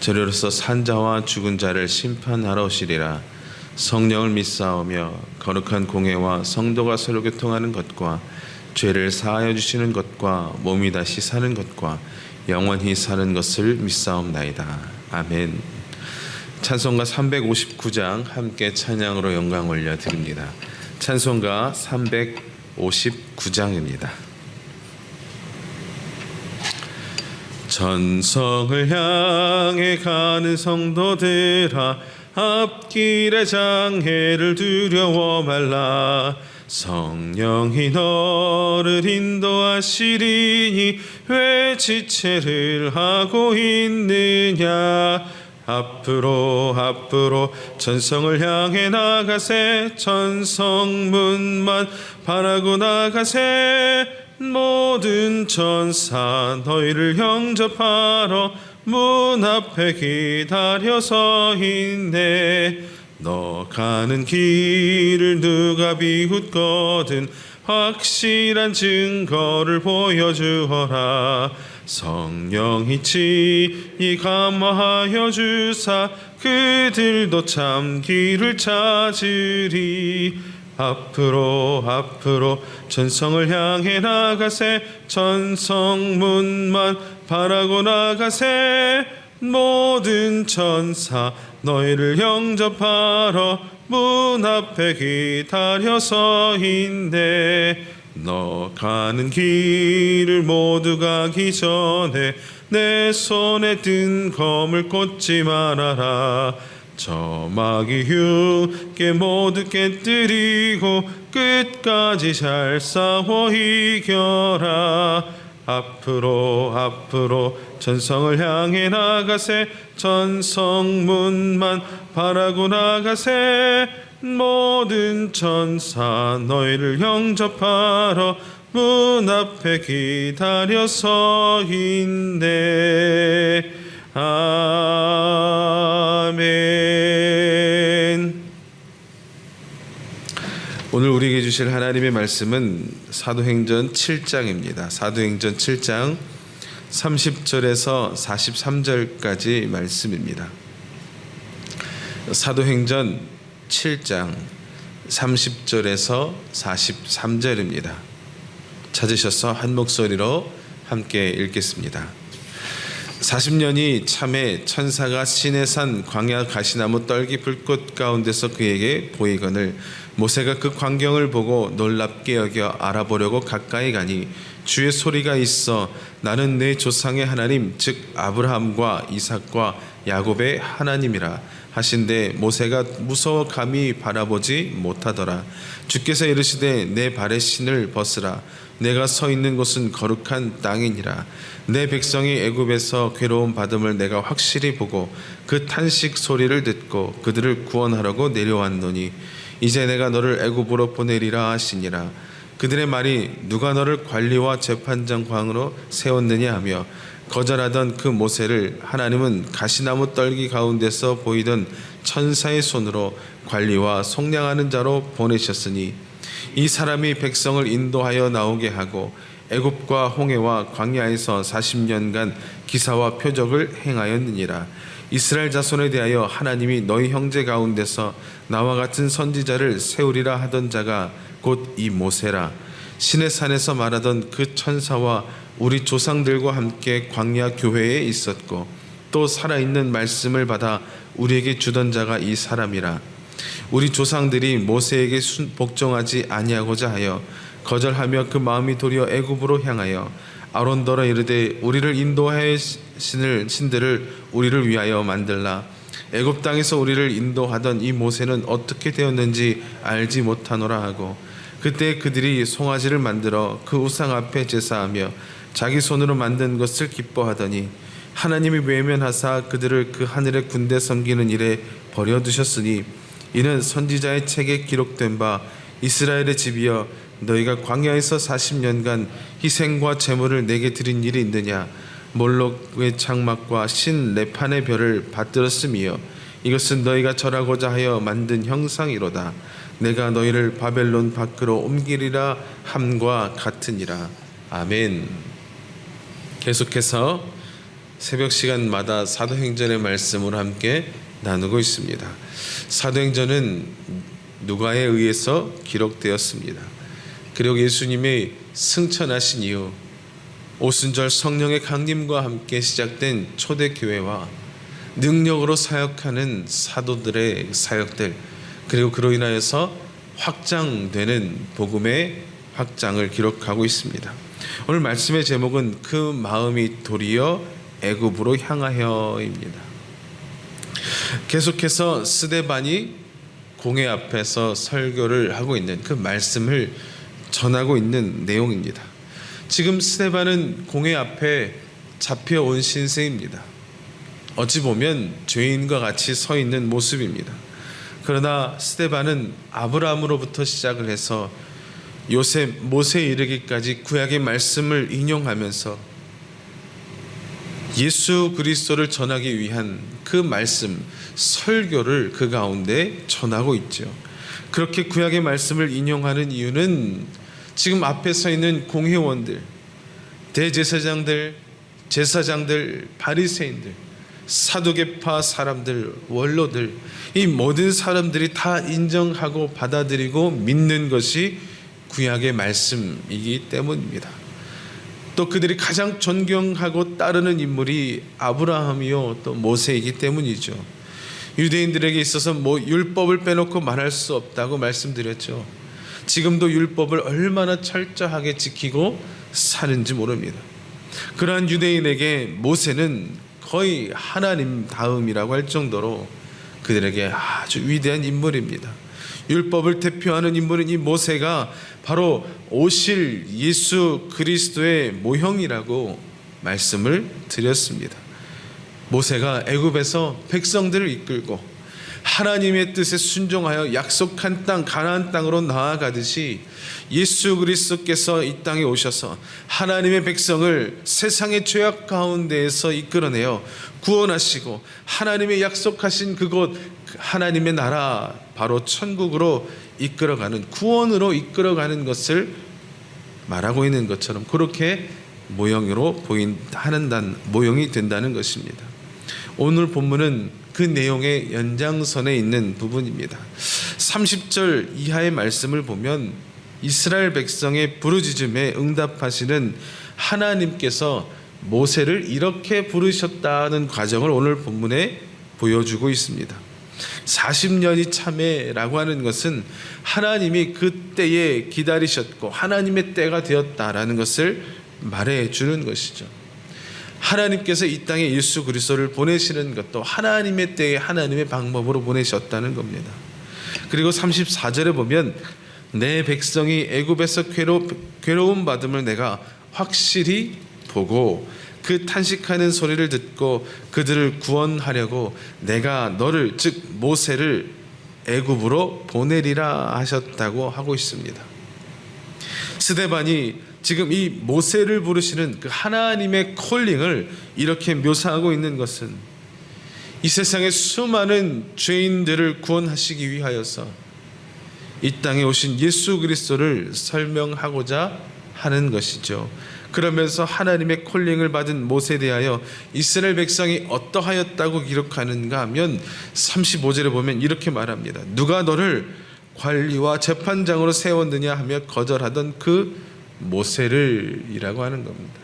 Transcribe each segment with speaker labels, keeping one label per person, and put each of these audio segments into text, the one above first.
Speaker 1: 저리로서 산자와 죽은 자를 심판하러 오시리라 성령을 믿사오며 거룩한 공회와 성도가 서로 교통하는 것과 죄를 사하여 주시는 것과 몸이 다시 사는 것과 영원히 사는 것을 믿사옵나이다. 아멘. 찬송가 359장 함께 찬양으로 영광 올려 드립니다. 찬송가 359장입니다. 전성을 향해 가는 성도들아 앞길의 장애를 두려워 말라. 성령이 너를 인도하시리니 왜 지체를 하고 있느냐? 앞으로 앞으로 전성을 향해 나가세 전성문만 바라고 나가세 모든 천사 너희를 영접하러 문 앞에 기다려서 있네. 너 가는 길을 누가 비웃거든 확실한 증거를 보여주어라. 성령이 친히 감화하여 주사 그들도 참 길을 찾으리 앞으로 앞으로 전성을 향해 나가세. 전성문만 바라고 나가세. 모든 천사 너희를 영접하러 문 앞에 기다려서 있네. 너 가는 길을 모두 가기 전에 내 손에 든 검을 꽂지 말아라 저마귀 흉게 모두 깨뜨리고 끝까지 잘 싸워 이겨라. 앞으로 앞으로 전성을 향해 나가세. 전성문만 바라고 나가세. 모든 천사 너희를 영접하러 문 앞에 기다려 서 있네 아멘 오늘 우리에게 주실 하나님의 말씀은 사도행전 7장입니다. 사도행전 7장 30절에서 43절까지 말씀입니다. 사도행전 7장 30절에서 43절입니다. 찾으셔서 한 목소리로 함께 읽겠습니다. 40년이 참에 천사가 시내산 광야 가시나무 떨기 불꽃 가운데서 그에게 보이거늘 모세가 그 광경을 보고 놀랍게 여겨 알아보려고 가까이 가니 주의 소리가 있어 나는 내 조상의 하나님 즉 아브라함과 이삭과 야곱의 하나님이라 하신데 모세가 무서워 감히 바라보지 못하더라. 주께서 이르시되 내 발의 신을 벗으라. 내가 서 있는 곳은 거룩한 땅이니라. 내 백성이 애굽에서 괴로움 받음을 내가 확실히 보고 그 탄식 소리를 듣고 그들을 구원하려고 내려왔노니 이제 내가 너를 애굽으로 보내리라 하시니라. 그들의 말이 누가 너를 관리와 재판장 광으로 세웠느냐 하며 거절하던 그 모세를 하나님은 가시나무 떨기 가운데서 보이던 천사의 손으로 관리와 속량하는 자로 보내셨으니 이 사람이 백성을 인도하여 나오게 하고 애굽과 홍해와 광야에서 40년간 기사와 표적을 행하였느니라. 이스라엘 자손에 대하여 하나님이 너희 형제 가운데서 나와 같은 선지자를 세우리라 하던 자가 곧 이 모세라 신의 산에서 말하던 그 천사와 우리 조상들과 함께 광야 교회에 있었고 또 살아있는 말씀을 받아 우리에게 주던 자가 이 사람이라. 우리 조상들이 모세에게 순- 복종하지 아니하고자 하여 거절하며 그 마음이 도리어 애굽으로 향하여 아론더러 이르되 우리를 인도하여 신을 신들을 우리를 위하여 만들라. 애굽 땅에서 우리를 인도하던 이 모세는 어떻게 되었는지 알지 못하노라 하고 그때 그들이 송아지를 만들어 그 우상 앞에 제사하며 자기 손으로 만든 것을 기뻐하더니 하나님이 외면하사 그들을 그 하늘의 군대 섬기는 일에 버려두셨으니 이는 선지자의 책에 기록된 바 이스라엘의 집이여 너희가 광야에서 40년간 희생과 제물을 내게 드린 일이 있느냐? 몰록의 장막과 신 레판의 별을 받들었음이여 이것은 너희가 절하고자 하여 만든 형상이로다 내가 너희를 바벨론 밖으로 옮기리라 함과 같으니라 아멘 계속해서 새벽 시간마다 사도행전의 말씀을 함께 나누고 있습니다. 사도행전은 누가에 의해서 기록되었습니다. 그리고 예수님이 승천하신 이후 오순절 성령의 강림과 함께 시작된 초대교회와 능력으로 사역하는 사도들의 사역들 그리고 그로 인하여서 확장되는 복음의 확장을 기록하고 있습니다. 오늘 말씀의 제목은 그 마음이 도리어 애굽으로 향하여입니다. 계속해서 스데반이 공회 앞에서 설교를 하고 있는 그 말씀을 전하고 있는 내용입니다. 지금 스데반은 공회 앞에 잡혀온 신세입니다. 어찌 보면 죄인과 같이 서 있는 모습입니다. 그러나 스데반은 아브라함으로부터 시작을 해서 요셉 모세에 이르기까지 구약의 말씀을 인용하면서 예수 그리스도를 전하기 위한 그 말씀 설교를 그 가운데 전하고 있죠. 그렇게 구약의 말씀을 인용하는 이유는 지금 앞에 서 있는 공회원들, 대제사장들, 제사장들, 바리새인들, 사두개파 사람들, 원로들 이 모든 사람들이 다 인정하고 받아들이고 믿는 것이 구약의 말씀이기 때문입니다. 또 그들이 가장 존경하고 따르는 인물이 아브라함이요 또 모세이기 때문이죠. 유대인들에게 있어서 뭐 율법을 빼놓고 말할 수 없다고 말씀드렸죠. 지금도 율법을 얼마나 철저하게 지키고 사는지 모릅니다. 그러한 유대인에게 모세는 거의 하나님 다음이라고 할 정도로 그들에게 아주 위대한 인물입니다. 율법을 대표하는 인물인 이 모세가 바로 오실 예수 그리스도의 모형이라고 말씀을 드렸습니다. 모세가 애굽에서 백성들을 이끌고 하나님의 뜻에 순종하여 약속한 땅 가나안 땅으로 나아가듯이 예수 그리스도께서 이 땅에 오셔서 하나님의 백성을 세상의 죄악 가운데에서 이끌어내어 구원하시고 하나님의 약속하신 그곳 하나님의 나라 바로 천국으로 이끌어가는 구원으로 이끌어가는 것을 말하고 있는 것처럼 그렇게 모형으로 보인 하는 단 모형이 된다는 것입니다. 오늘 본문은 그 내용의 연장선에 있는 부분입니다. 30절 이하의 말씀을 보면 이스라엘 백성의 부르짖음에 응답하시는 하나님께서 모세를 이렇게 부르셨다는 과정을 오늘 본문에 보여주고 있습니다. 40년이 참회라고 하는 것은 하나님이 그때에 기다리셨고 하나님의 때가 되었다라는 것을 말해 주는 것이죠. 하나님께서 이 땅에 예수 그리스도를 보내시는 것도 하나님의 때에 하나님의 방법으로 보내셨다는 겁니다. 그리고 34절에 보면 내 백성이 애굽에서 괴로, 괴로움 받음을 내가 확실히 보고 그 탄식하는 소리를 듣고 그들을 구원하려고 내가 너를 즉 모세를 애굽으로 보내리라 하셨다고 하고 있습니다. 스데반이 지금 이 모세를 부르시는 그 하나님의 콜링을 이렇게 묘사하고 있는 것은 이 세상의 수많은 죄인들을 구원하시기 위하여서 이 땅에 오신 예수 그리스도를 설명하고자 하는 것이죠. 그러면서 하나님의 콜링을 받은 모세에 대하여 이스라엘 백성이 어떠하였다고 기록하는가 하면 35절에 보면 이렇게 말합니다. 누가 너를 관리와 재판장으로 세웠느냐 하며 거절하던 그 모세를이라고 하는 겁니다.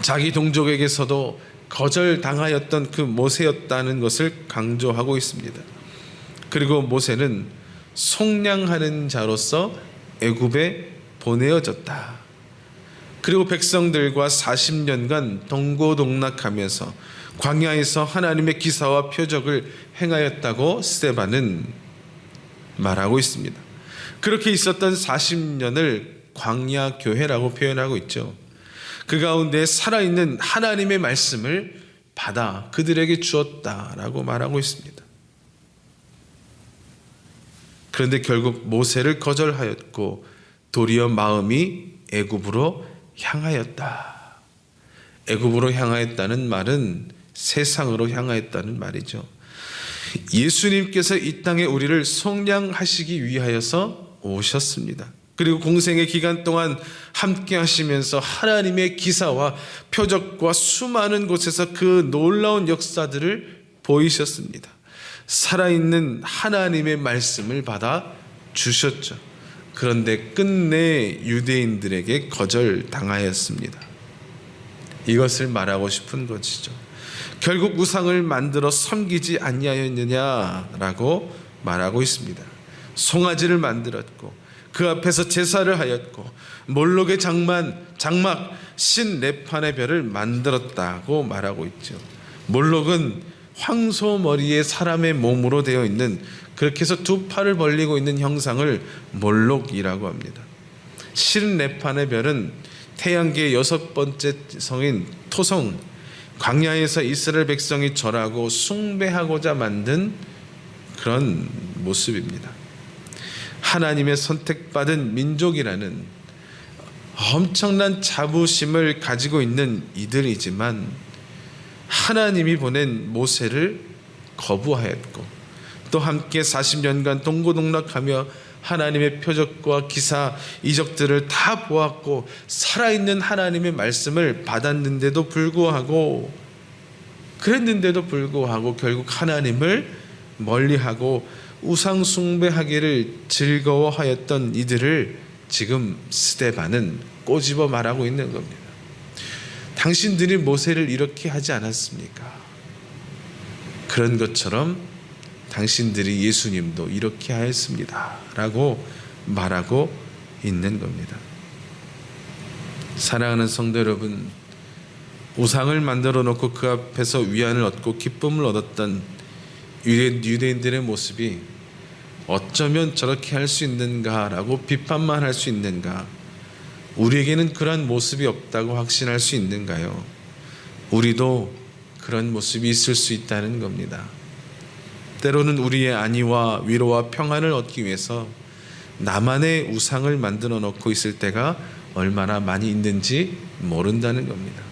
Speaker 1: 자기 동족에게서도 거절당하였던 그 모세였다는 것을 강조하고 있습니다. 그리고 모세는 속량하는 자로서 애굽에 보내어졌다. 그리고 백성들과 40년간 동고동락하면서 광야에서 하나님의 기사와 표적을 행하였다고 스테반은 말하고 있습니다. 그렇게 있었던 40년을 광야 교회라고 표현하고 있죠. 그 가운데 살아있는 하나님의 말씀을 받아 그들에게 주었다라고 말하고 있습니다. 그런데 결국 모세를 거절하였고 도리어 마음이 애굽으로 향하였다. 애굽으로 향하였다는 말은 세상으로 향하였다는 말이죠. 예수님께서 이 땅에 우리를 속량하시기 위하여서 오셨습니다. 그리고 공생의 기간 동안 함께 하시면서 하나님의 기사와 표적과 수많은 곳에서 그 놀라운 역사들을 보이셨습니다. 살아있는 하나님의 말씀을 받아 주셨죠. 그런데 끝내 유대인들에게 거절당하였습니다. 이것을 말하고 싶은 것이죠. 결국 우상을 만들어 섬기지 아니하였느냐라고 말하고 있습니다. 송아지를 만들었고 그 앞에서 제사를 하였고 몰록의 장만 장막 신 레판의 별을 만들었다고 말하고 있죠. 몰록은 황소 머리에 사람의 몸으로 되어 있는 그렇게 해서 두 팔을 벌리고 있는 형상을 몰록이라고 합니다. 신 레판의 별은 태양계의 여섯 번째 성인 토성 광야에서 이스라엘 백성이 절하고 숭배하고자 만든 그런 모습입니다. 하나님의 선택받은 민족이라는 엄청난 자부심을 가지고 있는 이들이지만 하나님이 보낸 모세를 거부하였고 또 함께 40년간 동고동락하며 하나님의 표적과 기사 이적들을 다 보았고 살아있는 하나님의 말씀을 받았는데도 불구하고 그랬는데도 불구하고 결국 하나님을 멀리하고 우상 숭배하기를 즐거워하였던 이들을 지금 스데반은 꼬집어 말하고 있는 겁니다. 당신들이 모세를 이렇게 하지 않았습니까? 그런 것처럼 당신들이 예수님도 이렇게 하였습니다. 라고 말하고 있는 겁니다. 사랑하는 성도 여러분, 우상을 만들어 놓고 그 앞에서 위안을 얻고 기쁨을 얻었던 유대인 들의 모습이 어쩌면 저렇게 할 수 있는가라고 비판만 할 수 있는가? 우리에게는 그러한 모습이 없다고 확신할 수 있는가요? 우리도 그런 모습이 있을 수 있다는 겁니다. 때로는 우리의 안위와 위로와 평안을 얻기 위해서 나만의 우상을 만들어 놓고 있을 때가 얼마나 많이 있는지 모른다는 겁니다.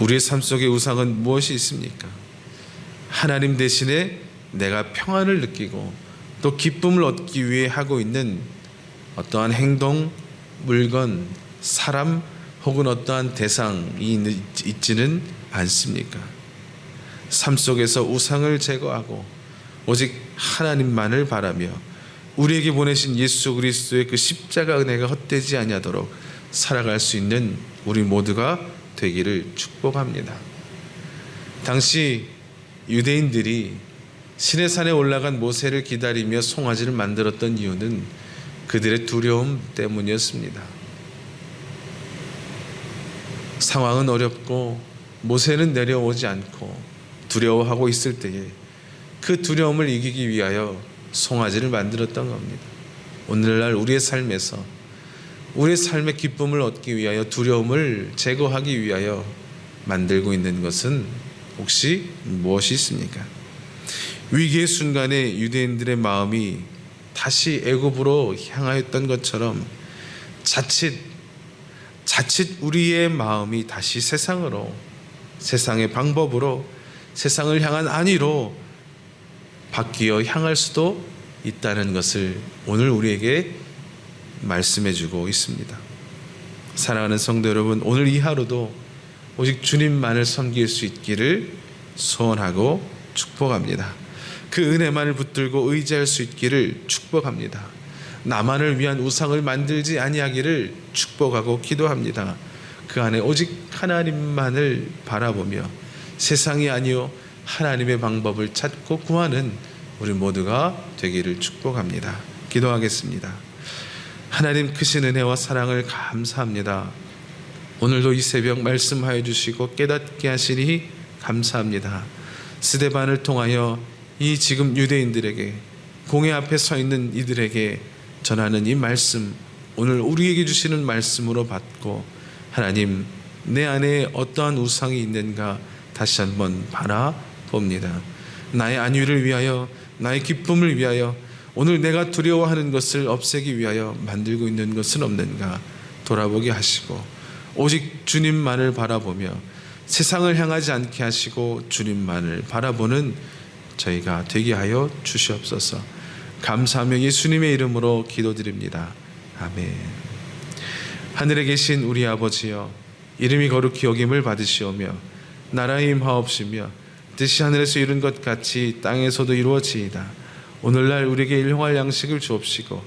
Speaker 1: 우리의 삶 속에 우상은 무엇이 있습니까? 하나님 대신에 내가 평안을 느끼고 또 기쁨을 얻기 위해 하고 있는 어떠한 행동, 물건, 사람 혹은 어떠한 대상이 있지는 않습니까? 삶 속에서 우상을 제거하고 오직 하나님만을 바라며 우리에게 보내신 예수 그리스도의 그 십자가 은혜가 헛되지 아니하도록 살아갈 수 있는 우리 모두가 되기를 축복합니다. 당시 유대인들이 신의 산에 올라간 모세를 기다리며 송아지를 만들었던 이유는 그들의 두려움 때문이었습니다. 상황은 어렵고 모세는 내려오지 않고 두려워하고 있을 때에 그 두려움을 이기기 위하여 송아지를 만들었던 겁니다. 오늘날 우리의 삶에서 우리의 삶의 기쁨을 얻기 위하여 두려움을 제거하기 위하여 만들고 있는 것은 혹시 무엇이 있습니까? 위기의 순간에 유대인들의 마음이 다시 애굽으로 향하였던 것처럼 자칫 자칫 우리의 마음이 다시 세상으로 세상의 방법으로 세상을 향한 안위로 바뀌어 향할 수도 있다는 것을 오늘 우리에게 말씀해 주고 있습니다. 사랑하는 성도 여러분, 오늘 이 하루도 오직 주님만을 섬길 수 있기를 소원하고 축복합니다. 그 은혜만을 붙들고 의지할 수 있기를 축복합니다. 나만을 위한 우상을 만들지 아니하기를 축복하고 기도합니다. 그 안에 오직 하나님만을 바라보며 세상이 아니요 하나님의 방법을 찾고 구하는 우리 모두가 되기를 축복합니다. 기도하겠습니다. 하나님 크신 은혜와 사랑을 감사합니다. 오늘도 이 새벽 말씀하여 주시고 깨닫게 하시니 감사합니다. 스데반을 통하여 이 지금 유대인들에게 공회 앞에 서 있는 이들에게 전하는 이 말씀 오늘 우리에게 주시는 말씀으로 받고 하나님 내 안에 어떠한 우상이 있는가 다시 한번 바라봅니다. 나의 안위를 위하여 나의 기쁨을 위하여 오늘 내가 두려워하는 것을 없애기 위하여 만들고 있는 것은 없는가 돌아보게 하시고 오직 주님만을 바라보며 세상을 향하지 않게 하시고 주님만을 바라보는 저희가 되게 하여 주시옵소서. 감사하며 예수님의 이름으로 기도드립니다. 아멘. 하늘에 계신 우리 아버지여 이름이 거룩히 여김을 받으시오며 나라의 임하옵시며 뜻이 하늘에서 이룬 것 같이 땅에서도 이루어지이다. 오늘날 우리에게 일용할 양식을 주옵시고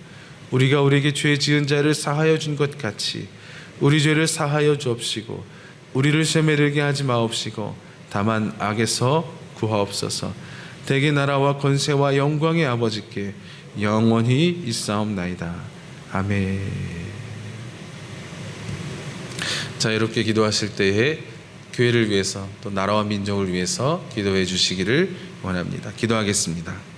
Speaker 1: 우리가 우리에게 죄 지은 자를 사하여 준 것 같이 우리 죄를 사하여 주옵시고 우리를 시험에 들게 하지 마옵시고 다만 악에서 구하옵소서. 대개 나라와 권세와 영광의 아버지께 영원히 있사옵나이다. 아멘. 자 이렇게 기도하실 때에 교회를 위해서 또 나라와 민족을 위해서 기도해 주시기를 원합니다. 기도하겠습니다.